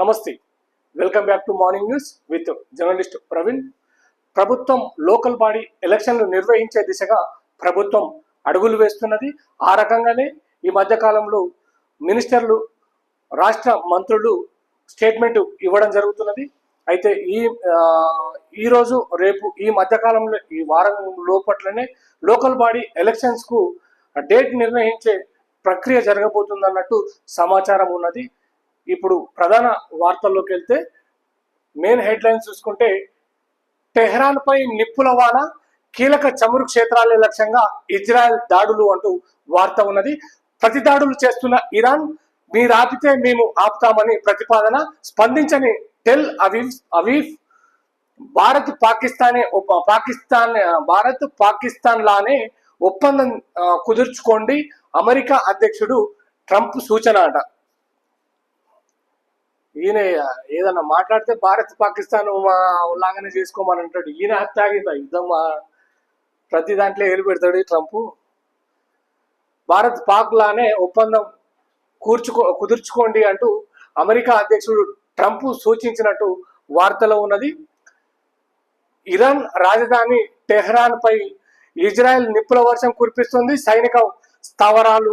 నమస్తే. Welcome back to morning news with journalist Praveen ప్రభుత్వం local body ఎలక్షన్లు నిర్వహించే దిశగా ప్రభుత్వం అడుగులు వేస్తున్నది. ఆ రకంగానే ఈ మధ్య కాలంలో మినిస్టర్లు రాష్ట్ర మంత్రులు స్టేట్మెంట్ ఇవ్వడం జరుగుతున్నది. అయితే ఈ ఈరోజు రేపు ఈ మధ్యకాలంలో ఈ వారం లోపట్లనే లోకల్ బాడీ ఎలక్షన్స్కు డేట్ నిర్ణయించే ప్రక్రియ జరగబోతుందన్నట్టు సమాచారం ఉన్నది. ఇప్పుడు ప్రధాన వార్తల్లోకి వెళ్తే మెయిన్ హెడ్లైన్స్ చూసుకుంటే టెహ్రాన్ పై నిప్పుల వాన కీలక చమురు క్షేత్రాలే లక్ష్యంగా ఇజ్రాయెల్ దాడులు అంటూ వార్త ఉన్నది. ప్రతి దాడులు చేస్తున్న ఇరాన్ మీరు ఆపితే మేము ఆపుతామని ప్రతిపాదన స్పందించని టెల్ అవీఫ్ అవీఫ్ భారత్ పాకిస్తానే పాకిస్తాన్ భారత్ పాకిస్తాన్ లానే ఒప్పందం కుదుర్చుకోండి అమెరికా అధ్యక్షుడు ట్రంప్ సూచన అట. ఈయన ఏదన్నా మాట్లాడితే భారత్ పాకిస్తాన్ మా- చేసుకోమని అంటాడు. ఈయన హత్యాగిత యుద్ధం ప్రతి దాంట్లో ఏలు పెడతాడు ట్రంప్. భారత్ పాక్ లానే ఒప్పందం కూర్చుకో కుదుర్చుకోండి అంటూ అమెరికా అధ్యక్షుడు ట్రంప్ సూచించినట్టు వార్తలో ఉన్నది. ఇరాన్ రాజధాని టెహ్రాన్ పై ఇజ్రాయెల్ నిప్పుల వర్షం కురిపిస్తుంది. సైనిక స్థావరాలు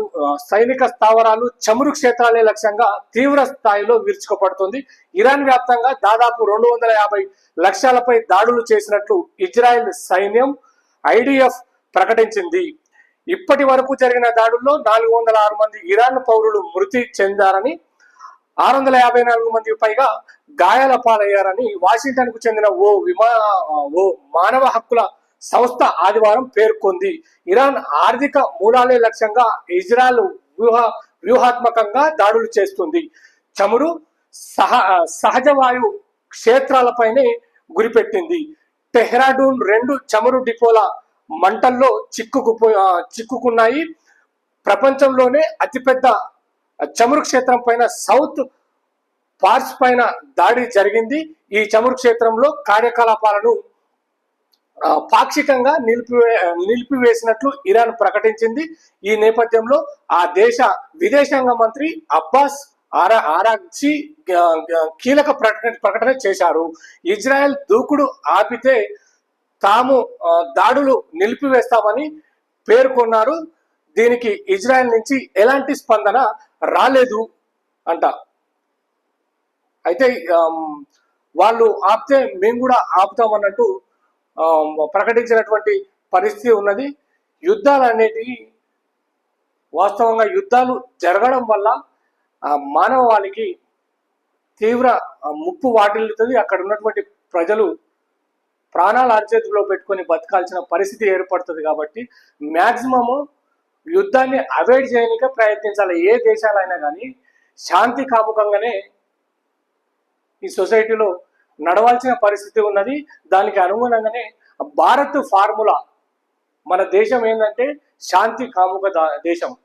సైనిక స్థావరాలు చమురు క్షేత్రాలే లక్ష్యంగా తీవ్ర స్థాయిలో విరుచుకుపడుతుంది. ఇరాన్ వ్యాప్తంగా దాదాపు రెండు వందల యాభై లక్ష్యాలపై దాడులు చేసినట్లు ఇజ్రాయెల్ సైన్యం ఐడిఎఫ్ ప్రకటించింది. ఇప్పటి వరకు జరిగిన దాడుల్లో నాలుగు వందల ఆరు మంది ఇరాన్ పౌరులు మృతి చెందారని ఆరు వందల యాభై నాలుగు మంది పైగా గాయాల పాలయ్యారని వాషింగ్టన్కు చెందిన ఓ విమా ఓ మానవ హక్కుల సంస్థ ఆదివారం పేర్కొంది. ఇరాన్ ఆర్థిక మూలాలే లక్ష్యంగా ఇజ్రాయెల్ వ్యూహ వ్యూహాత్మకంగా దాడులు చేస్తుంది. చమురు సహ సహజ వాయు క్షేత్రాలపైనే గురిపెట్టింది. టెహ్రాడూన్ రెండు చమురు డిపోల మంటల్లో చిక్కుకుపో చిక్కుకున్నాయి. ప్రపంచంలోనే అతిపెద్ద చమురు క్షేత్రం పైన సౌత్ పార్స్ పైన దాడి జరిగింది. ఈ చమురు క్షేత్రంలో కార్యకలాపాలను పాక్షికంగా నిలిపివే నిలిపివేసినట్లు ఇరాన్ ప్రకటించింది. ఈ నేపథ్యంలో ఆ దేశ విదేశాంగ మంత్రి అబ్బాస్ ఆరా ఆరాగ్చి కీలక ప్రకటన ప్రకటన చేశారు. ఇజ్రాయెల్ దూకుడు ఆపితే తాము దాడులు నిలిపివేస్తామని పేర్కొన్నారు. దీనికి ఇజ్రాయెల్ నుంచి ఎలాంటి స్పందన రాలేదు అంట. అయితే వాళ్ళు ఆపితే మేము కూడా ఆపుతామన్నట్టు ప్రకటించినటువంటి పరిస్థితి ఉన్నది. యుద్ధాలు అనేటివి వాస్తవంగా యుద్ధాలు జరగడం వల్ల మానవ మానవాళికి తీవ్ర ముప్పు వాటిల్లుతుంది. అక్కడ ఉన్నటువంటి ప్రజలు ప్రాణాలు అరిచేతిలో పెట్టుకొని బతకాల్సిన పరిస్థితి ఏర్పడుతుంది కాబట్టి మ్యాక్సిమము యుద్ధాన్ని అవాయిడ్ చేయడానికే ప్రయత్నించాలి. ఏ దేశాలైనా కానీ శాంతి కాముకంగానే ఈ సొసైటీలో నడవాల్సిన పరిస్థితి ఉన్నది. దానికి అనుగుణంగానే భారత్ ఫార్ములా మన దేశం ఏంటంటే శాంతి కాముక దా- దేశం.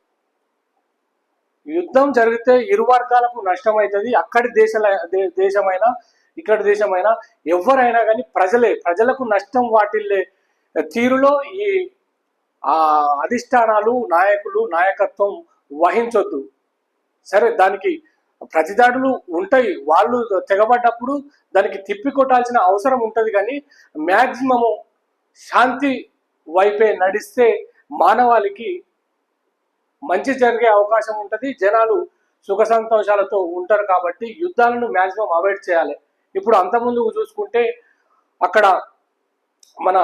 యుద్ధం జరిగితే ఇరు వర్గాలకు నష్టం అవుతుంది అక్కడి దేశాల దే- దేశమైనా ఇక్కడ దేశమైనా ఎవరైనా కానీ ప్రజలే ప్రజలకు నష్టం వాటిల్లే తీరులో ఈ ఆ అధిష్టానాలు నాయకులు నాయకత్వం వహించొద్దు. సరే దానికి ప్రతిదాడులు ఉంటాయి. వాళ్ళు తెగబడ్డప్పుడు దానికి తిప్పి కొట్టాల్సిన అవసరం ఉంటుంది కానీ మ్యాక్సిమము శాంతి వైపే నడిస్తే మానవాళికి మంచి జరిగే అవకాశం ఉంటుంది. జనాలు సుఖ సంతోషాలతో ఉంటారు కాబట్టి యుద్ధాలను మ్యాక్సిమం అవాయిడ్ చేయాలి. ఇప్పుడు అంతకుముందు చూసుకుంటే అక్కడ మన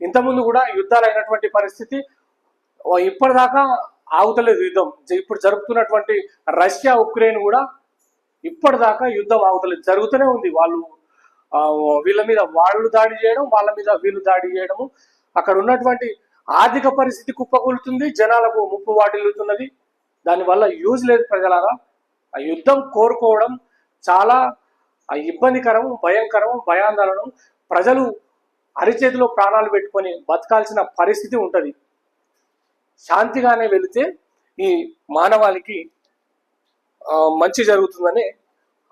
ఇంతకుముందు కూడా యుద్ధాలు అయినటువంటి పరిస్థితి. ఇప్పటిదాకా ఆగుతలేదు యుద్ధం. ఇప్పుడు జరుపుతున్నటువంటి రష్యా ఉక్రెయిన్ కూడా ఇప్పటిదాకా యుద్ధం ఆగుతలేదు. జరుగుతూనే ఉంది. వాళ్ళు వీళ్ళ మీద వాళ్ళు దాడి చేయడం వాళ్ళ మీద వీళ్ళు దాడి చేయడము. అక్కడ ఉన్నటువంటి ఆర్థిక పరిస్థితి కుప్పకూలుతుంది. జనాలకు ముప్పు వాటిల్లుతున్నది. దానివల్ల యూజ్ లేదు ప్రజలారా. ఆ యుద్ధం కోరుకోవడం చాలా ఇబ్బందికరం భయంకరం భయాందోళనం ప్రజలు అరిచేతిలో ప్రాణాలు పెట్టుకొని బతకాల్సిన పరిస్థితి ఉంటుంది. శాంతిగానే వెళితే ఈ మానవాళికి మంచి జరుగుతుందనే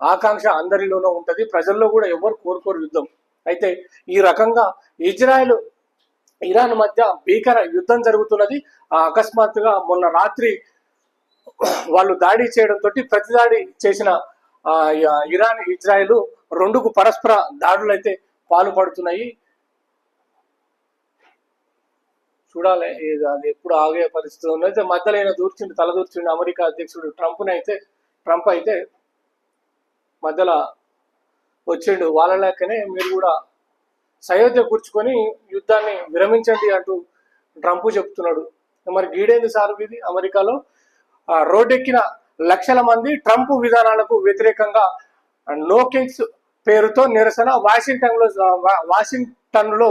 ఆకాంక్ష అందరిలోనూ ఉంటుంది. ప్రజల్లో కూడా ఎవరు కోరుకోరు యుద్ధం. అయితే ఈ రకంగా ఇజ్రాయెల్ ఇరాన్ మధ్య భీకర యుద్ధం జరుగుతున్నది. ఆ అకస్మాత్తుగా మొన్న రాత్రి వాళ్ళు దాడి చేయడంతో ప్రతిదాడి చేసిన ఇరాన్ ఇజ్రాయెల్ రెండుకు పరస్పర దాడులైతే పాల్పడుతున్నాయి. చూడాలి. అది ఎప్పుడు ఆగే పరిస్థితి ఉన్నది అయితే మధ్యలో ఆయన దూర్చిండు తల దూర్చిండు అమెరికా అధ్యక్షుడు ట్రంప్ని అయితే ట్రంప్ అయితే మధ్యలో వచ్చిండు. వాళ్ళ లెక్కనే మీరు కూడా సయోధ్య కూర్చుకొని యుద్ధాన్ని విరమించండి అంటూ ట్రంప్ చెప్తున్నాడు. మరి గీడేంది సార్ ఇది అమెరికాలో రోడ్డెక్కిన లక్షల మంది ట్రంప్ విధానాలకు వ్యతిరేకంగా నోకేక్స్ పేరుతో నిరసన. వాషింగ్టన్లో వాషింగ్టన్లో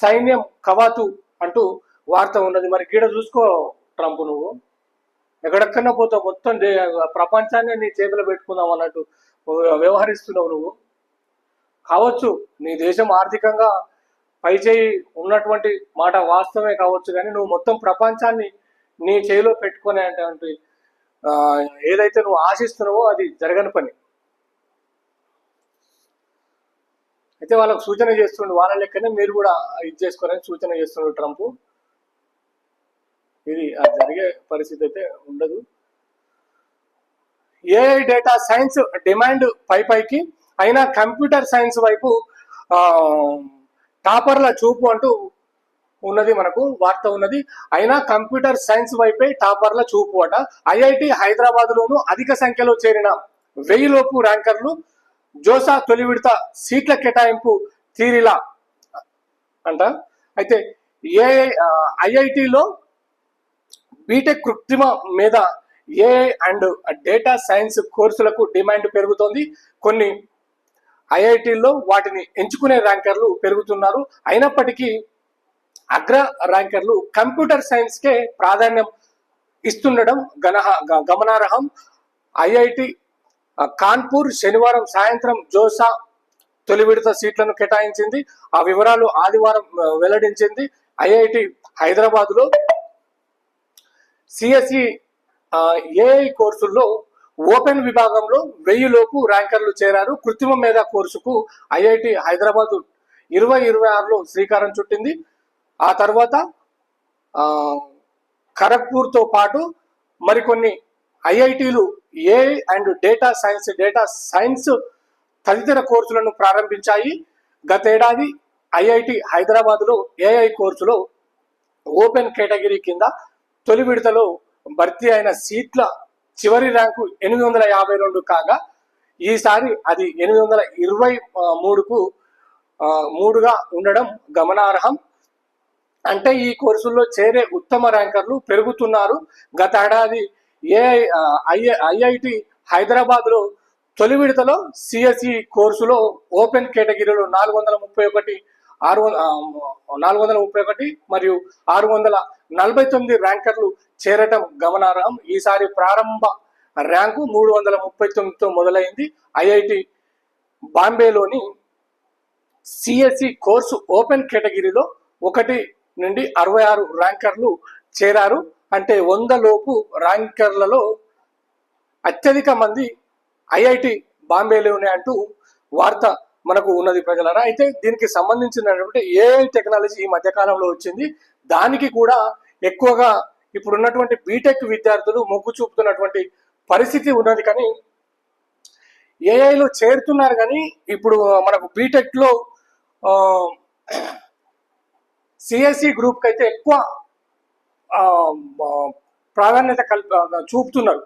సైన్యం కవాతు అంటూ వార్త ఉన్నది. మరి గీడ చూసుకో ట్రంప్ నువ్వు. ఎక్కడెక్కడన్నా పోతావు మొత్తం దే- ప్రపంచాన్ని నీ చేతిలో పెట్టుకుందాం అన్నట్టు వ్యవహరిస్తున్నావు నువ్వు. కావచ్చు నీ దేశం ఆర్థికంగా పైచేయి ఉన్నటువంటి మాట వాస్తవమే కావచ్చు కానీ నువ్వు మొత్తం ప్రపంచాన్ని నీ చేయిలో పెట్టుకునేటువంటి ఆ, ఏదైతే నువ్వు ఆశిస్తున్నావో అది జరగని పని. అయితే వాళ్ళకు సూచన చేస్తుండు వాళ్ళ లెక్కనే మీరు కూడా ఇది చేసుకోరని సూచన చేస్తుండ్రు ట్రంప్. ఇది అది జరిగే పరిస్థితి అయితే ఉండదు. ఏఐ డేటా సైన్స్ డిమాండ్ పై పైకి అయినా కంప్యూటర్ సైన్స్ వైపు టాపర్ల చూపు అంటూ ఉన్నది మనకు వార్త ఉన్నది. అయినా కంప్యూటర్ సైన్స్ వైపే టాపర్ల చూపు అట. ఐఐటి హైదరాబాద్ లోను అధిక సంఖ్యలో చేరిన వెయ్యి లోపు ర్యాంకర్లు జోసా తొలి విడత సీట్ల కేటాయింపు తీరిలా అంట. అయితే ఏ ఐఐటిలో బీటెక్ కృత్రిమ మీద ఏ అండ్ డేటా సైన్స్ కోర్సులకు డిమాండ్ పెరుగుతోంది. కొన్ని ఐఐటీల్లో వాటిని ఎంచుకునే ర్యాంకర్లు పెరుగుతున్నారు. అయినప్పటికీ అగ్ర ర్యాంకర్లు కంప్యూటర్ సైన్స్కే ప్రాధాన్యం ఇస్తుండడం గనహ గ- గమనార్హం. ఐఐటి కాన్పూర్ శనివారం సాయంత్రం జోసా తొలి విడత సీట్లను కేటాయించింది. ఆ వివరాలు ఆదివారం వెల్లడించింది. ఐఐటి హైదరాబాద్లో సిఎస్ఈ ఏఐ కోర్సుల్లో ఓపెన్ విభాగంలో వెయ్యిలోపు ర్యాంకర్లు చేరారు. కృత్రిమ మేధా కోర్సుకు ఐఐటి హైదరాబాద్ ఇరవై ఇరవై ఆరులో శ్రీకారం చుట్టింది. ఆ తర్వాత ఆ, ఖరగ్పూర్తో పాటు మరికొన్ని ఐఐటీలు AI and data science data science తదితర కోర్సులను ప్రారంభించాయి. గతేడాది ఐఐటి హైదరాబాద్లో ఏఐ కోర్సులో ఓపెన్ కేటగిరీ కింద తొలి విడతలో భర్తీ అయిన సీట్ల చివరి ర్యాంకు ఎనిమిది వందల యాభై రెండు కాగా ఈసారి అది ఎనిమిది వందల ఇరవై మూడుకు మూడుగా ఉండడం గమనార్హం. అంటే ఈ కోర్సుల్లో చేరే ఉత్తమ ర్యాంకర్లు పెరుగుతున్నారు. గత ఏడాది ఏఐ ఐఐటి హైదరాబాద్లో తొలి విడతలో సిఎస్ఈ కోర్సులో ఓపెన్ కేటగిరీలో నాలుగు వందల ముప్పై ఒకటి ఆరు నాలుగు వందల ముప్పై ఒకటి మరియు ఆరు వందల నలభై తొమ్మిది ర్యాంకర్లు చేరటం గమనార్హం. ఈసారి ప్రారంభ ర్యాంకు మూడు వందల ముప్పై తొమ్మిదితో మొదలైంది. ఐఐటి బాంబేలోని సిఎస్సి కోర్సు ఓపెన్ కేటగిరీలో ఒకటి నుండి అరవై ఆరు ర్యాంకర్లు చేరారు. అంటే వంద లోపు ర్యాంకర్లలో అత్యధిక మంది ఐఐటి బాంబేలోనే అంటూ వార్త మనకు ఉన్నది ప్రజలరా. అయితే దీనికి సంబంధించినటువంటి ఏఐ టెక్నాలజీ ఈ మధ్యకాలంలో వచ్చింది. దానికి కూడా ఎక్కువగా ఇప్పుడున్నటువంటి బీటెక్ విద్యార్థులు మొగ్గు చూపుతున్నటువంటి పరిస్థితి ఉన్నది కానీ ఏఐలో చేరుతున్నారు కానీ ఇప్పుడు మనకు బీటెక్లో సిఎస్సి గ్రూప్కి అయితే ఎక్కువ ప్రాధాన్యత కల్ప చూపుతున్నారు.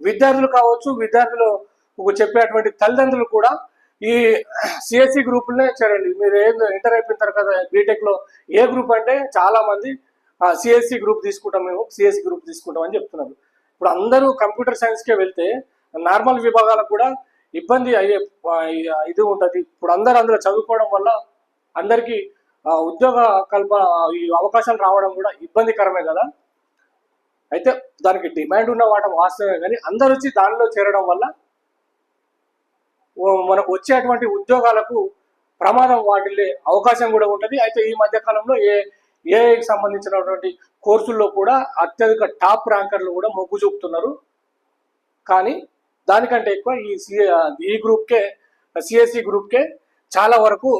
విద్యార్థులు కావచ్చు విద్యార్థులు చెప్పేటువంటి తల్లిదండ్రులు కూడా ఈ సిఎస్సి గ్రూపులనే చేరండి మీరు ఏం ఇంటర్ అయిపోయిన తర్వాత బీటెక్లో ఏ గ్రూప్ అంటే చాలా మంది సిఎస్సి గ్రూప్ తీసుకుంటాం మేము సిఎస్సి గ్రూప్ తీసుకుంటాం అని చెప్తున్నారు. ఇప్పుడు అందరూ కంప్యూటర్ సైన్స్కే వెళ్తే నార్మల్ విభాగాలకు కూడా ఇబ్బంది అయ్యే ఇది ఉంటుంది. ఇప్పుడు అందరూ అందులో చదువుకోవడం వల్ల అందరికీ ఉద్యోగ కల్ప ఈ అవకాశాలు రావడం కూడా ఇబ్బందికరమే కదా. అయితే దానికి డిమాండ్ ఉన్న వాటం వాస్తవమే. కానీ అందరూ వచ్చి దానిలో చేరడం వల్ల మనకు వచ్చేటువంటి ఉద్యోగాలకు ప్రమాదం వాటిల్లే అవకాశం కూడా ఉంటుంది. అయితే ఈ మధ్యకాలంలో ఏ ఏఐకి సంబంధించినటువంటి కోర్సుల్లో కూడా అత్యధిక టాప్ ర్యాంకర్లు కూడా మొగ్గు చూపుతున్నారు. కానీ దానికంటే ఎక్కువ ఈ సి ఈ గ్రూప్కే సిఎస్సి గ్రూప్కే చాలా వరకు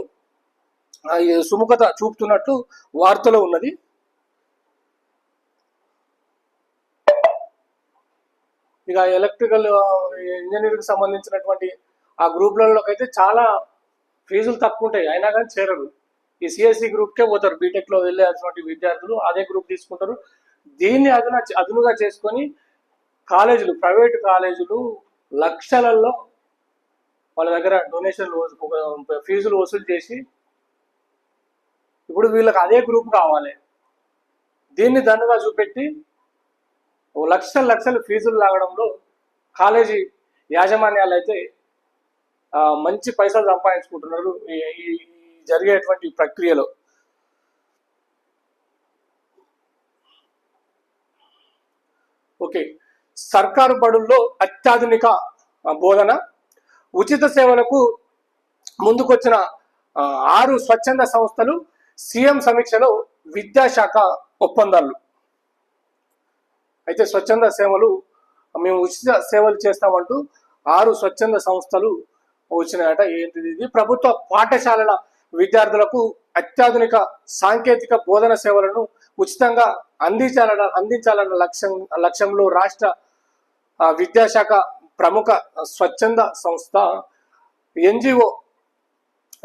సుముఖత చూపుతున్నట్టు వార్తలో ఉన్నది. ఇక ఎలక్ట్రికల్ ఇంజనీరింగ్ సంబంధించినటువంటి ఆ గ్రూప్లలోకి అయితే చాలా ఫీజులు తక్కువ ఉంటాయి అయినా కానీ చేరరు. ఈ సిఎస్సి గ్రూప్కే పోతారు. బీటెక్లో వెళ్ళేటువంటి విద్యార్థులు అదే గ్రూప్ తీసుకుంటారు. దీన్ని అదున అదునుగా చేసుకొని కాలేజీలు ప్రైవేట్ కాలేజీలు లక్షలలో వాళ్ళ దగ్గర డొనేషన్లు ఫీజులు వసూలు చేసి ఇప్పుడు వీళ్ళకి అదే గ్రూప్ కావాలి. దీన్ని దన్నుగా చూపెట్టి లక్షల లక్షలు ఫీజులు లాగడంలో కాలేజీ యాజమాన్యాలు అయితే మంచి పైసలు సంపాదించుకుంటున్నారు ఈ జరిగేటువంటి ప్రక్రియలో. ఓకే. సర్కారు బడుల్లో అత్యాధునిక బోధన ఉచిత సేవలకు ముందుకొచ్చిన ఆరు స్వచ్ఛంద సంస్థలు సీఎం సమీక్షలో విద్యాశాఖ ఒప్పందాలు. అయితే స్వచ్ఛంద సేవలు మేము ఉచిత సేవలు చేస్తామంటూ ఆరు స్వచ్ఛంద సంస్థలు వచ్చినాయట ఏంటిది ఇది? ప్రభుత్వ పాఠశాలల విద్యార్థులకు అత్యాధునిక సాంకేతిక బోధన సేవలను ఉచితంగా అందించాలన్న అందించాలన్న లక్ష్యం లక్ష్యంలో రాష్ట్ర విద్యాశాఖ ప్రముఖ స్వచ్ఛంద సంస్థ ఎన్జిఓ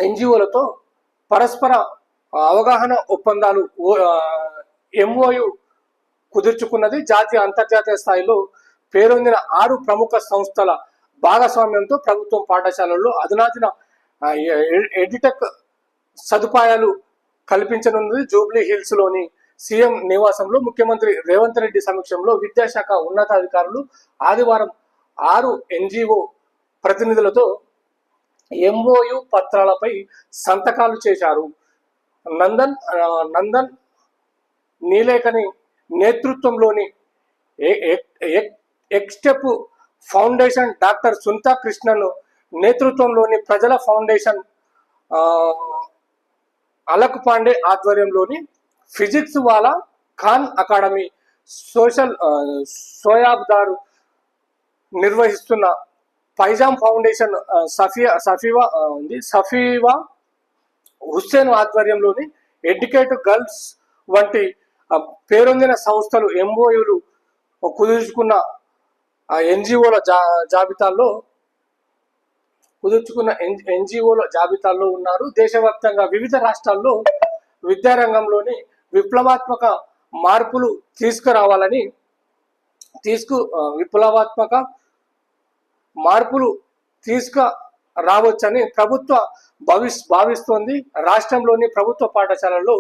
ఎన్జిఓలతో పరస్పర అవగాహన ఒప్పందాలు ఎంఓయు కుదుర్చుకున్నది. జాతీయ అంతర్జాతీయ స్థాయిలో పేరొందిన ఆరు ప్రముఖ సంస్థల భాగస్వామ్యంతో ప్రభుత్వం పాఠశాలల్లో అధునాతన ఎడిటెక్ సదుపాయాలు కల్పించనున్నది జూబ్లీ హిల్స్లోని సీఎం నివాసంలో. ముఖ్యమంత్రి రేవంత్ రెడ్డి సమక్షంలో విద్యాశాఖ ఉన్నతాధికారులు ఆదివారం ఆరు ఎన్జిఓ ప్రతినిధులతో ఎంఓయు పత్రాలపై సంతకాలు చేశారు. నందన్ నందన్ నీలేకని నేతృత్వంలోని ఎ- EkStep foundation doctor Sunitha Krishnan నేతృత్వంలోని ప్రజల ఫౌండేషన్ అలక్ పాండే ఆధ్వర్యంలోని Physics Wallah Khan Academy social సోయాబ్దారు సోయాబ్దార్ నిర్వహిస్తున్న పైజామ్ ఫౌండేషన్ సఫియా సఫీవా ఉంది సఫీవా హుస్సేన్ ఆధ్వర్యంలోని ఎడ్యుకేట్ గర్ల్స్ వంటి పేరొందిన సంస్థలు ఎంఓయులు కుదుర్చుకున్న ఆ ఎన్జిఓల జా జాబితాల్లో కుదుర్చుకున్న ఎన్ ఎన్జిఓల జాబితాల్లో ఉన్నారు. దేశవ్యాప్తంగా వివిధ రాష్ట్రాల్లో విద్యారంగంలోని విప్లవాత్మక మార్పులు తీసుకురావాలని తీసుకు విప్లవాత్మక మార్పులు తీసుకు రావచ్చని ప్రభుత్వ భవిష్ భావిస్తోంది. రాష్ట్రంలోని ప్రభుత్వ పాఠశాలల్లో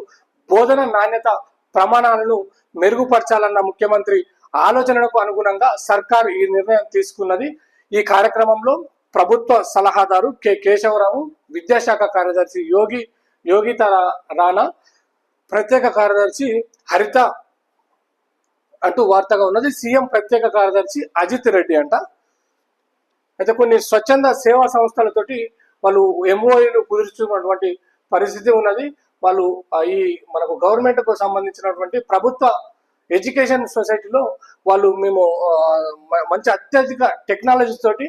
బోధన నాణ్యత ప్రమాణాలను మెరుగుపరచాలన్న ముఖ్యమంత్రి ఆలోచనలకు అనుగుణంగా సర్కార్ ఈ నిర్ణయం తీసుకున్నది. ఈ కార్యక్రమంలో ప్రభుత్వ సలహాదారు కె కేశవరావు విద్యాశాఖ కార్యదర్శి యోగి యోగిత రాణా ప్రత్యేక కార్యదర్శి హరిత అంటూ వార్తగా ఉన్నది. సీఎం ప్రత్యేక కార్యదర్శి అజిత్ రెడ్డి అంట. అయితే కొన్ని స్వచ్ఛంద సేవా సంస్థలతోటి వాళ్ళు ఎంఓఏలు కుదుర్చుకున్నటువంటి పరిస్థితి ఉన్నది. వాళ్ళు ఈ మనకు గవర్నమెంట్కు సంబంధించినటువంటి ప్రభుత్వ ఎడ్యుకేషన్ సొసైటీలో వాళ్ళు మేము మంచి అత్యధిక టెక్నాలజీ తోటి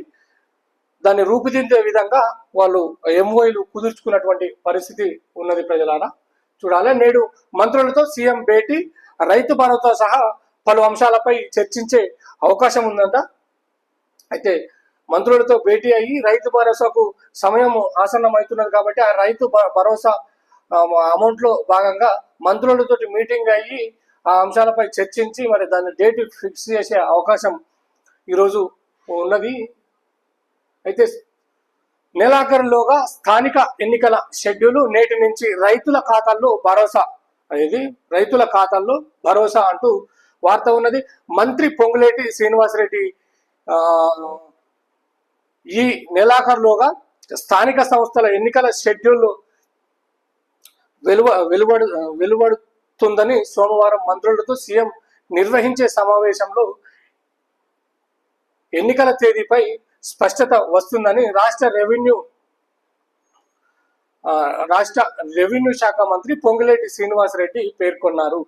దాన్ని రూపుదిద్దే విధంగా వాళ్ళు ఎంఓఐలు కుదుర్చుకున్నటువంటి పరిస్థితి ఉన్నది ప్రజలారా. చూడాలి. నేడు మంత్రులతో సీఎం భేటీ రైతు భరోసా సహా పలు అంశాలపై చర్చించే అవకాశం ఉందంట. అయితే మంత్రులతో భేటీ అయ్యి రైతు భరోసాకు సమయం ఆసన్నం అవుతున్నది కాబట్టి ఆ రైతు భ- భరోసా అమౌంట్లో భాగంగా మంత్రులతో మీటింగ్ అయ్యి ఆ అంశాలపై చర్చించి మరి దాన్ని డేట్ ఫిక్స్ చేసే అవకాశం ఈరోజు ఉన్నది. అయితే నెలాఖరులోగా స్థానిక ఎన్నికల షెడ్యూల్ నేటి నుంచి రైతుల ఖాతాల్లో భరోసా అనేది రైతుల ఖాతాల్లో భరోసా అంటూ వార్త ఉన్నది. మంత్రి పొంగులేటి శ్రీనివాసరెడ్డి ఈ నెలాఖరులోగా స్థానిక సంస్థల ఎన్నికల షెడ్యూల్ వెలువ వెలువడు వెలువడు వెలువడుతుందని సోమవారం మంత్రులతో సీఎం నిర్వహించే సమావేశంలో ఎన్నికల తేదీపై స్పష్టత వస్తుందని రాష్ట్ర రెవెన్యూ రాష్ట్ర రెవెన్యూ శాఖ మంత్రి పొంగులేటి శ్రీనివాసరెడ్డి పేర్కొన్నారు.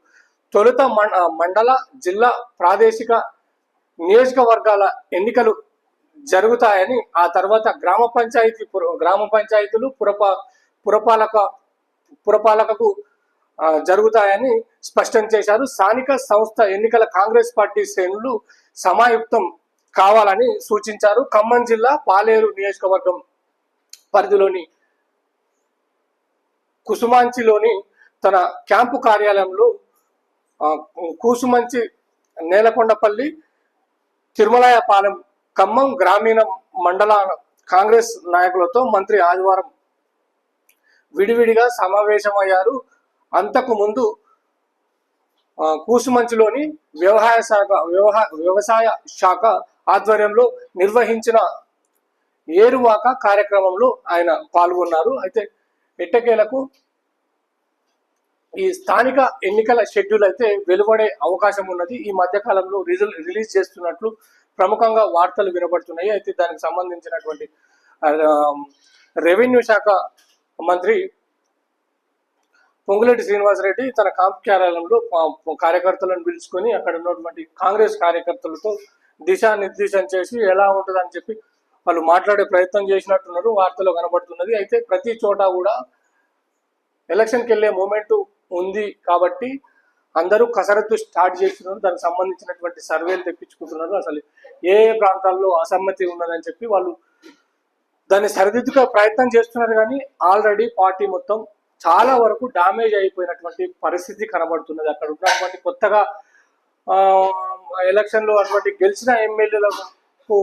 తొలుత మండల జిల్లా ప్రాదేశిక నియోజకవర్గాల ఎన్నికలు జరుగుతాయని ఆ తర్వాత గ్రామ పంచాయతీ గ్రామ పంచాయతీలు పురపా పురపాలక పురపాలకకు జరుగుతాయని స్పష్టం చేశారు. స్థానిక సంస్థ ఎన్నికల కాంగ్రెస్ పార్టీ శ్రేణులు సమాయుక్తం కావాలని సూచించారు. ఖమ్మం జిల్లా పాలేరు నియోజకవర్గం పరిధిలోని కుసుమాంచిలోని తన క్యాంపు కార్యాలయంలో కూసుమంచి నేలకొండపల్లి తిరుమలాయపాలెం ఖమ్మం గ్రామీణ మండల కాంగ్రెస్ నాయకులతో మంత్రి ఆదివారం విడివిడిగా సమావేశమయ్యారు. అంతకు ముందు కూసుమంచిలోని వ్యవసాయ శాఖ వ్యవహార వ్యవసాయ శాఖ ఆధ్వర్యంలో నిర్వహించిన ఏరువాక కార్యక్రమంలో ఆయన పాల్గొన్నారు. అయితే ఎట్టకేలకు ఈ స్థానిక ఎన్నికల షెడ్యూల్ అయితే వెలువడే అవకాశం ఉన్నది. ఈ మధ్యకాలంలో రిజల్ రిలీజ్ చేస్తున్నట్లు ప్రముఖంగా వార్తలు వినబడుతున్నాయి. అయితే దానికి సంబంధించినటువంటి రెవెన్యూ శాఖ మంత్రి పొంగులేటి శ్రీనివాసరెడ్డి తన కాంప్ కార్యాలయంలో కార్యకర్తలను పిలుచుకొని అక్కడ ఉన్నటువంటి కాంగ్రెస్ కార్యకర్తలతో దిశానిర్దేశం చేసి ఎలా ఉంటుందని చెప్పి వాళ్ళు మాట్లాడే ప్రయత్నం చేసినట్టున్నారు. వార్తలో కనబడుతున్నది. అయితే ప్రతి చోట కూడా ఎలక్షన్కి వెళ్ళే మూమెంట్ ఉంది కాబట్టి అందరూ కసరత్తు స్టార్ట్ చేస్తున్నారు. దానికి సంబంధించినటువంటి సర్వేలు తెప్పించుకుంటున్నారు. అసలు ఏ ఏ ప్రాంతాల్లో అసమ్మతి ఉన్నదని చెప్పి వాళ్ళు దాన్ని సరిదిద్దుగా ప్రయత్నం చేస్తున్నారు. కానీ ఆల్రెడీ పార్టీ మొత్తం చాలా వరకు డామేజ్ అయిపోయినటువంటి పరిస్థితి కనబడుతున్నది. అక్కడ ఉన్నటువంటి కొత్తగా ఆ, ఎలక్షన్లో అటువంటి గెలిచిన ఎమ్మెల్యేలకు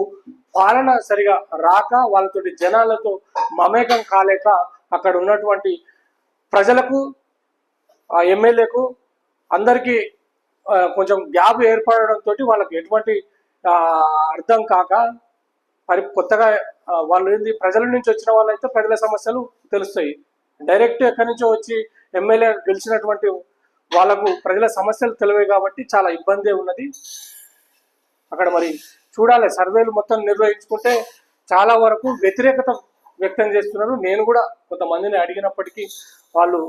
పాలన సరిగా రాక వాళ్ళతోటి జనాలతో మమేకం కాలేక అక్కడ ఉన్నటువంటి ప్రజలకు ఆ ఎమ్మెల్యేకు అందరికీ కొంచెం గ్యాప్ ఏర్పడడంతో వాళ్ళకి ఎటువంటి అర్థం కాక పరి కొత్తగా వాళ్ళు ఏంది ప్రజల నుంచి వచ్చిన వాళ్ళైతే ప్రజల సమస్యలు తెలుస్తాయి. డైరెక్ట్ ఎక్కడి నుంచో వచ్చి ఎమ్మెల్యే గెలిచినటువంటి వాళ్ళకు ప్రజల సమస్యలు తెలివే కాబట్టి చాలా ఇబ్బంది ఉన్నది. అక్కడ మరి చూడాలి సర్వేలు మొత్తం నిర్వహించుకుంటే చాలా వరకు వ్యతిరేకత వ్యక్తం చేస్తున్నారు. నేను కూడా కొంతమందిని అడిగినప్పటికీ వాళ్ళు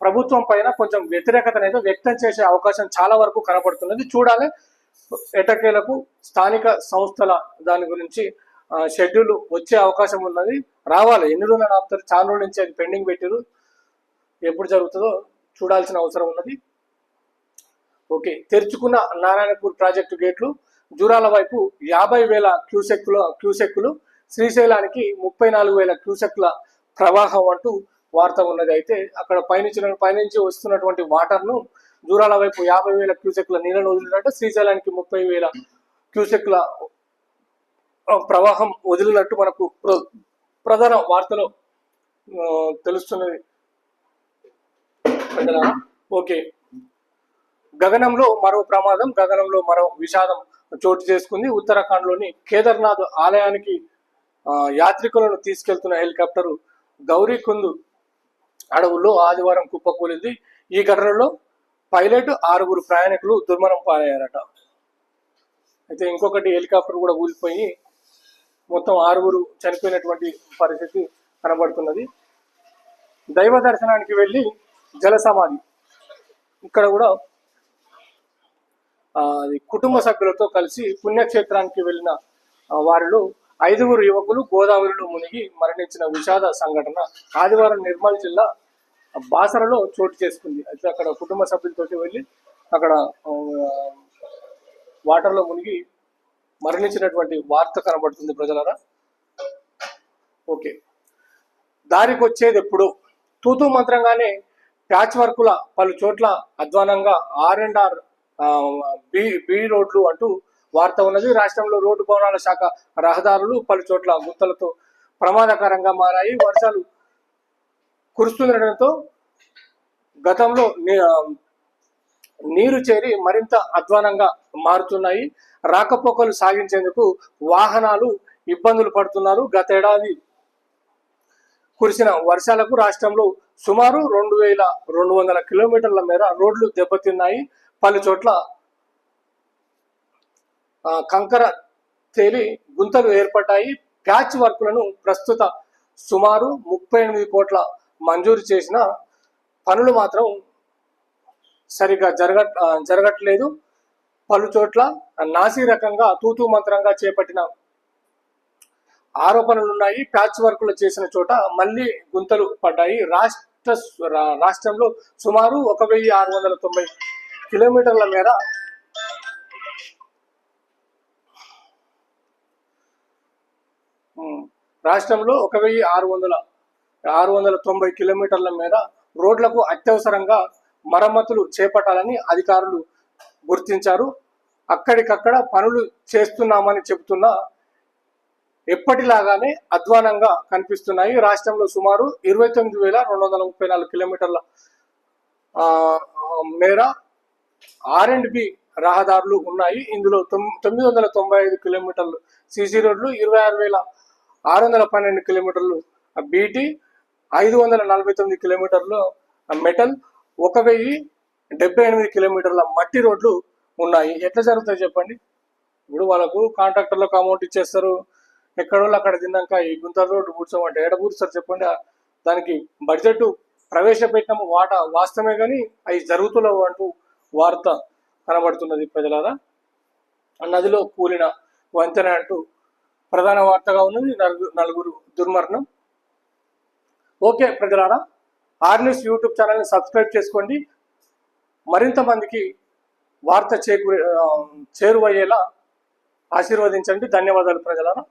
ప్రభుత్వం పైన కొంచెం వ్యతిరేకత అనేది వ్యక్తం చేసే అవకాశం చాలా వరకు కనబడుతున్నది చూడాలి ఎటకేలకు స్థానిక సంస్థల దాని గురించి షెడ్యూల్ వచ్చే అవకాశం ఉన్నది. రావాలి. ఎన్ని రోజులు ఆపుతారు. చాలా రోజుల నుంచి అది పెండింగ్ పెట్టారు ఎప్పుడు జరుగుతుందో చూడాల్సిన అవసరం ఉన్నది. ఓకే. తెరుచుకున్న నారాయణపూర్ ప్రాజెక్టు గేట్లు జూరాల వైపు యాభై వేల క్యూసెక్కుల క్యూసెక్కులు శ్రీశైలానికి ముప్పై నాలుగు వేల క్యూసెక్ల ప్రవాహం అంటూ వార్త ఉన్నది. అయితే అక్కడ పైనుంచి పైనుంచి వస్తున్నటువంటి వాటర్ను జూరాల వైపు యాభై వేల క్యూసెక్ల నీళ్ళను వదిలినట్టు శ్రీశైలానికి ముప్పై వేల క్యూసెక్ల ప్రవాహం వదిలినట్టు మనకు ప్ర- ప్రధాన వార్తలో తెలుస్తున్నది ఓకే. గగనంలో మరో ప్రమాదం గగనంలో మరో విషాదం చోటు చేసుకుంది. ఉత్తరాఖండ్లోని కేదార్నాథ్ ఆలయానికి యాత్రికులను తీసుకెళ్తున్న హెలికాప్టర్ గౌరీకుంద్ అడవుల్లో ఆదివారం కుప్పకూలింది. ఈ ఘటనలో పైలట్ ఆరుగురు ప్రయాణికులు దుర్మరం పాలయ్యారట. అయితే ఇంకొకటి హెలికాప్టర్ కూడా కూలిపోయి మొత్తం ఆరుగురు చనిపోయినటువంటి పరిస్థితి కనబడుతున్నది. దైవ దర్శనానికి వెళ్ళి జల సమాధి. ఇక్కడ కూడా ఆ, అది కుటుంబ సభ్యులతో కలిసి పుణ్యక్షేత్రానికి వెళ్ళిన వారిలో ఐదుగురు యువకులు గోదావరిలో మునిగి మరణించిన విషాద సంఘటన ఆదివారం నిర్మల్ జిల్లా బాసరలో చోటు చేసుకుంది. అయితే అక్కడ కుటుంబ సభ్యులతో వెళ్ళి అక్కడ వాటర్లో మునిగి మరణించినటువంటి వార్త కనబడుతుంది ప్రజలరా? ఓకే. దారికి వచ్చేది ఎప్పుడు. తూతూ మంత్రంగానే ప్యాచ్ వర్కుల పలు చోట్ల అధ్వానంగా R and R B B రోడ్లు అంటూ వార్త ఉన్నది. రాష్ట్రంలో రోడ్డు భవనాల శాఖ రహదారులు పలు చోట్ల గుంతలతో ప్రమాదకరంగా మారాయి. వర్షాలు కురుస్తుండటంతో గతంలో నీరు చేరి మరింత అధ్వానంగా మారుతున్నాయి. రాకపోకలు సాగించేందుకు వాహనాలు ఇబ్బందులు పడుతున్నారు. గత ఏడాది కురిసిన వర్షాలకు రాష్ట్రంలో సుమారు రెండు వేల రెండు వందల కిలోమీటర్ల మేర రోడ్లు దెబ్బతిన్నాయి. పలు చోట్ల కంకర తేలి గుంతలు ఏర్పడ్డాయి. ప్యాచ్ వర్క్లను ప్రస్తుత సుమారు ముప్పై ఎనిమిది కోట్ల మంజూరు చేసిన పనులు మాత్రం సరిగా జరగ జరగట్లేదు. పలు చోట్ల నాసి రకంగా తూతూ మంత్రంగా చేపట్టిన ఆరోపణలున్నాయి. ప్యాచ్ వర్కులు చేసిన చోట మళ్ళీ గుంతలు పడ్డాయి. రాష్ట్ర రాష్ట్రంలో సుమారు ఒక వెయ్యి ఆరు వందల తొంభై కిలోమీటర్ల మేర రాష్ట్రంలో ఒక వెయ్యి ఆరు వందల ఆరు వందల తొంభై కిలోమీటర్ల మేర రోడ్లకు అత్యవసరంగా మరమ్మతులు చేపట్టాలని అధికారులు గుర్తించారు. అక్కడికక్కడ పనులు చేస్తున్నామని చెబుతున్నా ఎప్పటిలాగానే అధ్వానంగా కనిపిస్తున్నాయి. రాష్ట్రంలో సుమారు ఇరవై తొమ్మిది వేల రెండు వందల ముప్పై నాలుగు కిలోమీటర్ల మేర ఆర్ అండ్ బి రహదారులు ఉన్నాయి. ఇందులో తొమ్మిది వందల తొంభై ఐదు కిలోమీటర్లు సిసి రోడ్లు ఇరవై ఆరు వేల ఆరు వందల పన్నెండు కిలోమీటర్లు బీటీ ఐదు వందల నలభై తొమ్మిది కిలోమీటర్లు మెటల్ ఒక వెయ్యి డెబ్బై ఎనిమిది కిలోమీటర్ల మట్టి రోడ్లు ఉన్నాయి. ఎట్లా జరుగుతాయి చెప్పండి? ఇప్పుడు వాళ్ళకు కాంట్రాక్టర్లకు అమౌంట్ ఇచ్చేస్తారు. ఎక్కడోళ్ళు అక్కడ తిన్నాక ఈ గుంతల రోడ్డు కూర్చోమంటే ఎడ కూర్చుతారు చెప్పండి? దానికి బడ్జెట్ ప్రవేశపెట్టిన వాట వాస్తవమే కానీ అవి జరుగుతున్నావు అంటూ వార్త కనబడుతున్నది ప్రజలారా. నదిలో కూలిన వంతెన అంటూ ప్రధాన వార్తగా ఉన్నది నలుగురు నలుగురు దుర్మరణం. ఓకే ప్రజలారా ఆర్ న్యూస్ యూట్యూబ్ ఛానల్ని సబ్స్క్రైబ్ చేసుకోండి. మరింత మందికి వార్త చేకూరే చేరువయ్యేలా ఆశీర్వదించండి. ధన్యవాదాలు ప్రజలారా.